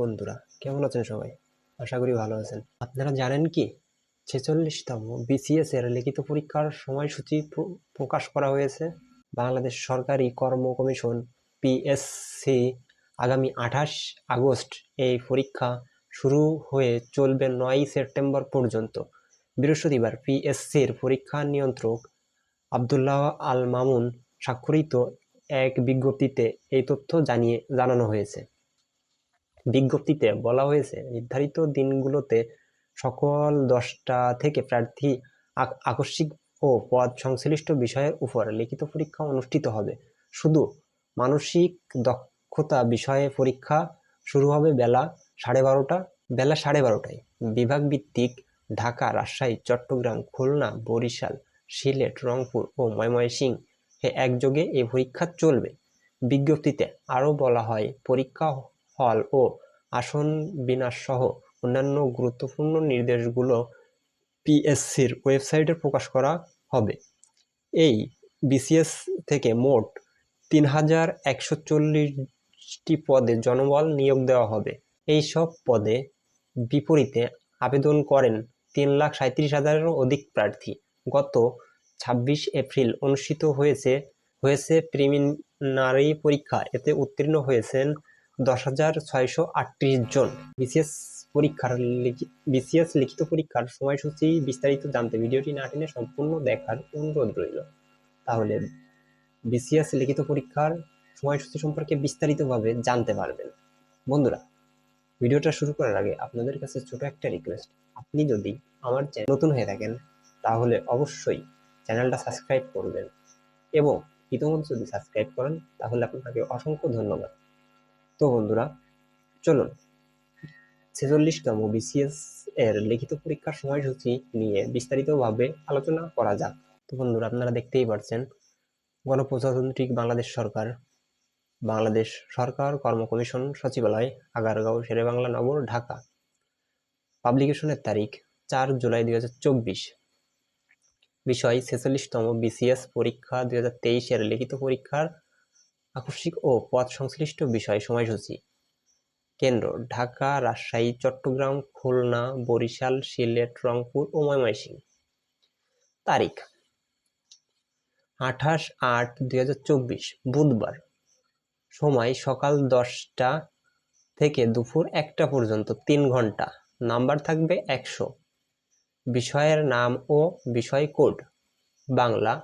বন্ধুরা, কেমন আছেন সবাই? আশা করি ভালো আছেন। আপনারা জানেন কি? ছেচল্লিশতম বিসিএস এর লিখিত পরীক্ষার সময়সূচি প্রকাশ করা হয়েছে। বাংলাদেশ সরকারি কর্ম কমিশন পিএসসি আগামী আঠাশ আগস্ট এই পরীক্ষা শুরু হয়ে চলবে নয় সেপ্টেম্বর পর্যন্ত। বৃহস্পতিবার পিএসসির পরীক্ষা নিয়ন্ত্রক আবদুল্লাহ আল মামুন স্বাক্ষরিত এক বিজ্ঞপ্তিতে এই তথ্য জানিয়ে, জানানো হয়েছে। বিজ্ঞপ্তিতে বলা হয়েছে, নির্ধারিত দিনগুলোতে সকল দশটা থেকে প্রার্থী আক- আকস্মিক ও পদ সংশ্লিষ্ট বিষয়ের উপর লিখিত পরীক্ষা অনুষ্ঠিত হবে। শুধু মানসিক দক্ষতা বিষয়ে পরীক্ষা শুরু হবে বেলা সাড়ে বারোটা, বেলা সাড়ে বারোটায়। বিভাগ ভিত্তিক ঢাকা, রাজশাহী, চট্টগ্রাম, খুলনা, বরিশাল, সিলেট, রংপুর ও ময়মনসিংহ একযোগে এই পরীক্ষা চলবে। বিজ্ঞপ্তিতে আরও বলা হয়, পরীক্ষা হল ও আসন বিন্যাস সহ অন্যান্য গুরুত্বপূর্ণ নির্দেশগুলো পিএসসির ওয়েবসাইটে প্রকাশ করা হবে। এই বিসিএস থেকে মোট তিন হাজার একশো চল্লিশটি পদে জনবল নিয়োগ দেওয়া হবে। এই সব পদে বিপরীতে আবেদন করেন তিন লাখ সাঁত্রিশ হাজারেরও অধিক প্রার্থী। গত ছাব্বিশ এপ্রিল অনুষ্ঠিত হয়েছে হয়েছে প্রিলিমিনারি পরীক্ষা। এতে উত্তীর্ণ হয়েছেন দশ হাজার ছয়শো আটত্রিশ জন। বিসিএস পরীক্ষার বিসিএস লিখিত পরীক্ষার সময়সূচি বিস্তারিত জানতে ভিডিওটি না টেনে সম্পূর্ণ দেখার অনুরোধ রইল। তাহলে বিসিএস লিখিত পরীক্ষার সময়সূচি সম্পর্কে বিস্তারিতভাবে জানতে পারবেন। বন্ধুরা, ভিডিওটা শুরু করার আগে আপনাদের কাছে ছোট একটা রিকোয়েস্ট আপনি যদি আমার চ্যানেল নতুন হয়ে থাকেন, তাহলে অবশ্যই চ্যানেলটা সাবস্ক্রাইব করবেন এবং ইতিমধ্যে যদি সাবস্ক্রাইব করেন, তাহলে আপনাকে অসংখ্য ধন্যবাদ। তো বন্ধুরা, চলুন। ছেচল্লিশতম বিসিএস এর লিখিত পরীক্ষার সময়সূচি নিয়ে বিস্তারিতভাবে আলোচনা করা যাক। তো বন্ধুরা, আপনারা দেখতেই পাচ্ছেন গণপ্রজাতান্ত্রিক বাংলাদেশ সরকার। বাংলাদেশ সরকার কর্ম কমিশন সচিবালয়, আগারগাঁও, শেরেবাংলা নগর, ঢাকা। পাবলিকেশনের তারিখ, চার জুলাই দুই হাজার চব্বিশ। বিষয়, ছেচল্লিশতম বিসিএস পরীক্ষা দুই হাজার তেইশের লিখিত পরীক্ষার আকস্মিক ও পথ সংশ্লিষ্ট বিষয় সময়সূচি। কেন্দ্র, ঢাকা, রাজশাহী, চট্টগ্রাম, খুলনা, বরিশাল, সিলেট, রংপুর ও ময়মনসিংহ। তারিখ, আঠাশ আট দুই বুধবার। সময়, সকাল দশটা থেকে দুপুর একটা পর্যন্ত, তিন ঘণ্টা। নাম্বার থাকবে একশো। বিষয়ের নাম ও বিষয় কোড, বাংলা।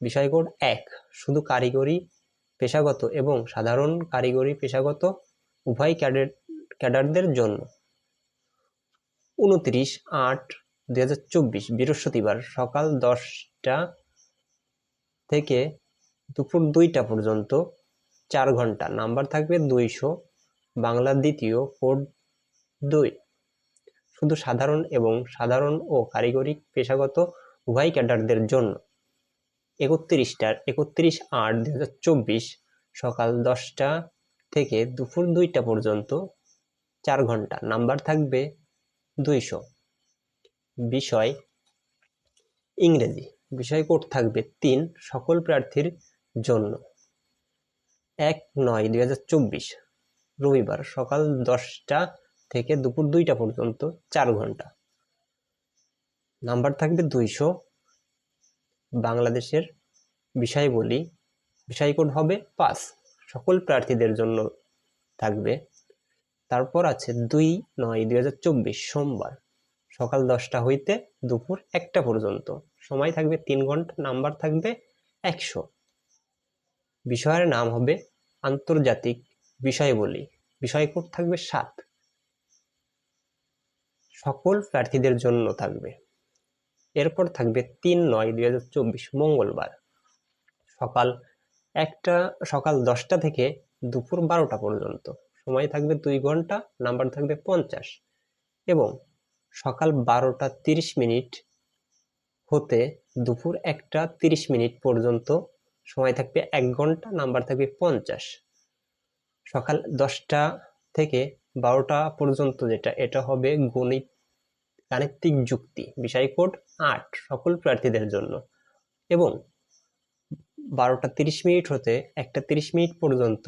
বিষয় কোড এক, শুধু কারিগরি পেশাগত এবং সাধারণ কারিগরি পেশাগত উভয় ক্যাডেট, ক্যাডারদের জন্য। উনত্রিশ আট চব্বিশ বৃহস্পতিবার সকাল দশটা থেকে দুপুর দুইটা পর্যন্ত চার ঘণ্টা। নাম্বার থাকবে দুইশো, বাংলা দ্বিতীয় কোড দুই। শুধু সাধারণ এবং সাধারণ ও কারিগরি পেশাগত উভয় ক্যাডারদের জন্য। একত্রিশটার একত্রিশ আট দু হাজার চব্বিশ সকাল দশটা থেকে দুপুর দুইটা পর্যন্ত চার ঘণ্টা। নাম্বার থাকবে দুইশো। বিষয় ইংরেজি। বিষয় কোড থাকবে তিন সকল প্রার্থীর জন্য। এক নয় দুই হাজার চব্বিশ রবিবার সকাল দশটা থেকে দুপুর দুইটা পর্যন্ত চার ঘণ্টা। নাম্বার থাকবে দুইশো। বাংলাদেশের বিষয় বলি, বিষয় কোড হবে? পাস। সকল প্রার্থীদের জন্য থাকবে। তারপর আছে দুই নয় দুই হাজার চব্বিশ সোমবার সকাল দশটা হইতে দুপুর একটা পর্যন্ত। সময় থাকবে তিন ঘণ্টা, নাম্বার থাকবে একশো। বিষয়ের নাম হবে আন্তর্জাতিক বিষয় বলি। বিষয় কোড থাকবে সাত। সকল প্রার্থীদের জন্য থাকবে। এরপর থাকবে তিন নয় দুই হাজার চব্বিশ, মঙ্গলবার। সকাল একটা, সকাল দশটা থেকে দুপুর বারোটা পর্যন্ত। সময় থাকবে দুই ঘণ্টা, নাম্বার থাকবে পঞ্চাশ। এবং সকাল বারোটা তিরিশ মিনিট হতে দুপুর একটা তিরিশ মিনিট পর্যন্ত সময় থাকবে এক ঘণ্টা, নাম্বার থাকবে পঞ্চাশ। সকাল দশটা থেকে বারোটা পর্যন্ত যেটা, এটা হবে গণিত, গাণিতিক যুক্তি, বিষয় কোড আট সকল প্রার্থীদের জন্য। এবং বারোটা তিরিশ মিনিট হতে একটা তিরিশ মিনিট পর্যন্ত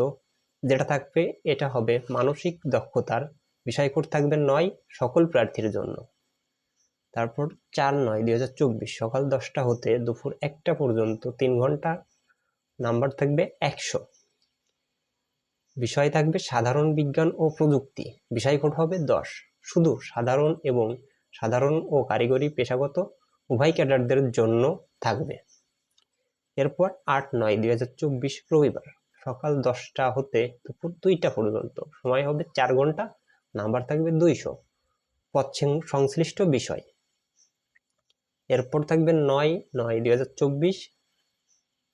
যেটা থাকবে, এটা হবে মানসিক দক্ষতার বিষয়কোড থাকবে নয় সকল প্রার্থীর জন্য। তারপর চার নয় দুই হাজার চব্বিশ সকাল দশটা হতে দুপুর একটা পর্যন্ত তিন ঘণ্টা নাম্বার থাকবে একশো। বিষয় থাকবে সাধারণ বিজ্ঞান ও প্রযুক্তি। বিষয় কোড হবে দশ। শুধু সাধারণ এবং সাধারণ ও কারিগরি পেশাগত উভয় ক্যাডারদের জন্য থাকবে। এরপর আট নয়, দুই হাজার চব্বিশ রবিবার সকাল দশটা হতে দুপুর দুইটা পর্যন্ত। সময় হবে চার ঘণ্টা, নাম্বার থাকবে দুইশো। পদ সংশ্লিষ্ট বিষয়। এরপর থাকবে নয় নয়, দুই হাজার চব্বিশ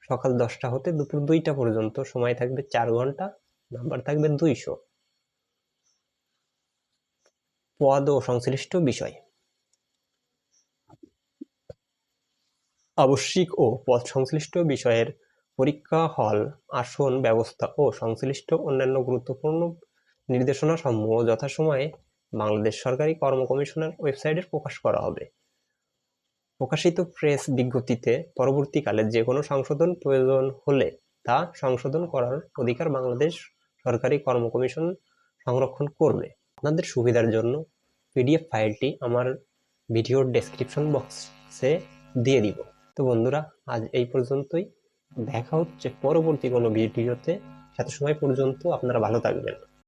সকাল দশটা হতে দুপুর দুইটা পর্যন্ত। সময় থাকবে চার ঘণ্টা, নাম্বার থাকবে দুইশো। পদ ও সংশ্লিষ্ট বিষয়। আবশ্যিক ও পদ সংশ্লিষ্ট বিষয়ের পরীক্ষা হল, আসন ব্যবস্থা ও সংশ্লিষ্ট অন্যান্য গুরুত্বপূর্ণ নির্দেশনা সমূহ যথাসময়ে বাংলাদেশ সরকারি কর্ম কমিশনের ওয়েবসাইটে প্রকাশ করা হবে। প্রকাশিত প্রেস বিজ্ঞপ্তিতে পরবর্তীকালে যে কোনো সংশোধন প্রয়োজন হলে তা সংশোধন করার অধিকার বাংলাদেশ সরকারি কর্ম কমিশন সংরক্ষণ করবে। আপনাদের সুবিধার জন্য পিডিএফ ফাইলটি আমার ভিডিওর ডেসক্রিপশন বক্সে দিয়ে দিব। তো বন্ধুরা, আজ এই পর্যন্তই। দেখা হচ্ছে পরবর্তী কোনো ভিডিওতে। এত সময় পর্যন্ত আপনারা ভালো থাকবেন।